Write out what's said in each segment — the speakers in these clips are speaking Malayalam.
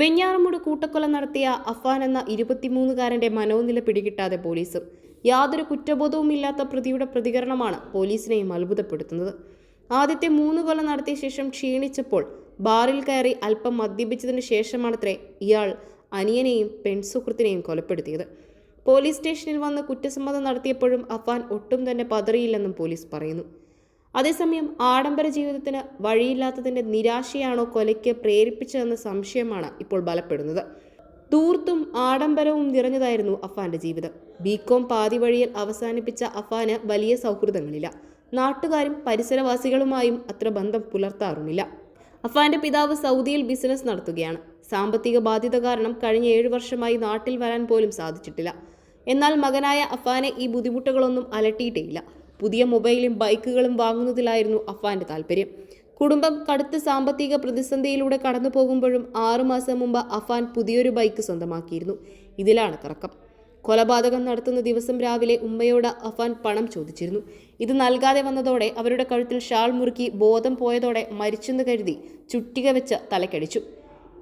വെഞ്ഞാറമൂട് കൂട്ടക്കൊല നടത്തിയ അഫാൻ എന്ന ഇരുപത്തിമൂന്നുകാരന്റെ മനോനില പിടികിട്ടാതെ പോലീസ്. യാതൊരു കുറ്റബോധവുമില്ലാത്ത പ്രതിയുടെ പ്രതികരണമാണ് പോലീസിനെയും അത്ഭുതപ്പെടുത്തുന്നത്. ആദ്യത്തെ മൂന്ന് കൊല നടത്തിയ ശേഷം ക്ഷീണിച്ചപ്പോൾ ബാറിൽ കയറി അല്പം മദ്യപിച്ചതിന് ശേഷമാണത്രേ ഇയാൾ അനിയനെയും പെൺസുഹൃത്തിനെയും കൊലപ്പെടുത്തിയത്. പോലീസ് സ്റ്റേഷനിൽ വന്ന് കുറ്റസമ്മതം നടത്തിയപ്പോഴും അഫാൻ ഒട്ടും തന്നെ പതറിയില്ലെന്നും പോലീസ് പറയുന്നു. അതേസമയം ആഡംബര ജീവിതത്തിന് വഴിയില്ലാത്തതിന്റെ നിരാശയാണോ കൊലയ്ക്ക് പ്രേരിപ്പിച്ചതെന്ന സംശയമാണ് ഇപ്പോൾ ബലപ്പെടുന്നത്. തൂർത്തും ആഡംബരവും നിറഞ്ഞതായിരുന്നു അഫാന്റെ ജീവിതം. ബികോം പാതി വഴിയിൽ അവസാനിപ്പിച്ച അഫാന് വലിയ സൗഹൃദങ്ങളില്ല. നാട്ടുകാരും പരിസരവാസികളുമായും അത്ര ബന്ധം പുലർത്താറുമില്ല. അഫാന്റെ പിതാവ് സൗദിയിൽ ബിസിനസ് നടത്തുകയാണ്. സാമ്പത്തിക ബാധ്യത കാരണം കഴിഞ്ഞ ഏഴു വർഷമായി നാട്ടിൽ വരാൻ പോലും സാധിച്ചിട്ടില്ല. എന്നാൽ മകനായ അഫാനെ ഈ ബുദ്ധിമുട്ടുകളൊന്നും അലട്ടിയിട്ടേയില്ല. പുതിയ മൊബൈലും ബൈക്കുകളും വാങ്ങുന്നതിലായിരുന്നു അഫാന്റെ താല്പര്യം കുടുംബം കടുത്ത സാമ്പത്തിക പ്രതിസന്ധിയിലൂടെ കടന്നു പോകുമ്പോഴും ആറുമാസം മുമ്പ് അഫാൻ പുതിയൊരു ബൈക്ക് സ്വന്തമാക്കിയിരുന്നു. ഇതിലാണ് കറക്കം കൊലപാതകം നടത്തുന്ന ദിവസം രാവിലെ ഉമ്മയോട് അഫാൻ പണം ചോദിച്ചിരുന്നു. ഇത് നൽകാതെ വന്നതോടെ അവരുടെ കഴുത്തിൽ ഷാൾ മുറുക്കി ബോധം പോയതോടെ മരിച്ചെന്ന് കരുതി ചുട്ടിക വെച്ച് തലക്കടിച്ചു.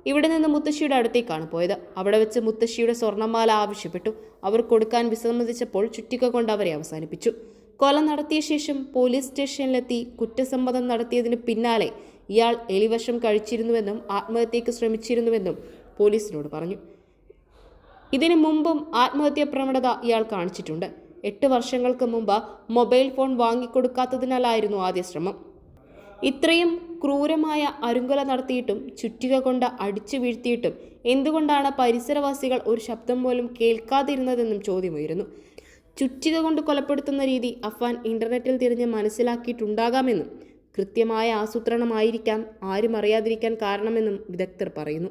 ഇവിടെ നിന്ന് മുത്തശ്ശിയുടെ അടുത്തേക്കാണ് പോയത്. അവിടെ വെച്ച് മുത്തശ്ശിയുടെ സ്വർണമാല ആവശ്യപ്പെട്ടു. അവർ കൊടുക്കാൻ വിസമ്മതിച്ചപ്പോൾ ചുറ്റിക കൊണ്ട് അവരെ അവസാനിപ്പിച്ചു. കൊല നടത്തിയ ശേഷം പോലീസ് സ്റ്റേഷനിലെത്തി കുറ്റസമ്മതം നടത്തിയതിന് പിന്നാലെ ഇയാൾ എലിവശം കഴിച്ചിരുന്നുവെന്നും ആത്മഹത്യയ്ക്ക് ശ്രമിച്ചിരുന്നുവെന്നും പോലീസിനോട് പറഞ്ഞു. ഇതിനു മുമ്പും ആത്മഹത്യാ പ്രവണത ഇയാൾ കാണിച്ചിട്ടുണ്ട്. എട്ട് വർഷങ്ങൾക്ക് മുമ്പ് മൊബൈൽ ഫോൺ വാങ്ങിക്കൊടുക്കാത്തതിനാലായിരുന്നു ആദ്യ ശ്രമം. ഇത്രയും ക്രൂരമായ അരുങ്കൊല നടത്തിയിട്ടും ചുറ്റിക കൊണ്ട് അടിച്ചു വീഴ്ത്തിയിട്ടും എന്തുകൊണ്ടാണ് പരിസരവാസികൾ ഒരു ശബ്ദം പോലും കേൾക്കാതിരുന്നതെന്നും ചോദ്യമുയരുന്നു. ചുറ്റിക കൊണ്ട് കൊലപ്പെടുത്തുന്ന രീതി അഫ്വാൻ ഇന്റർനെറ്റിൽ തിരിഞ്ഞ് മനസ്സിലാക്കിയിട്ടുണ്ടാകാമെന്നും കൃത്യമായ ആസൂത്രണമായിരിക്കാം ആരും അറിയാതിരിക്കാൻ കാരണമെന്നും വിദഗ്ധർ പറയുന്നു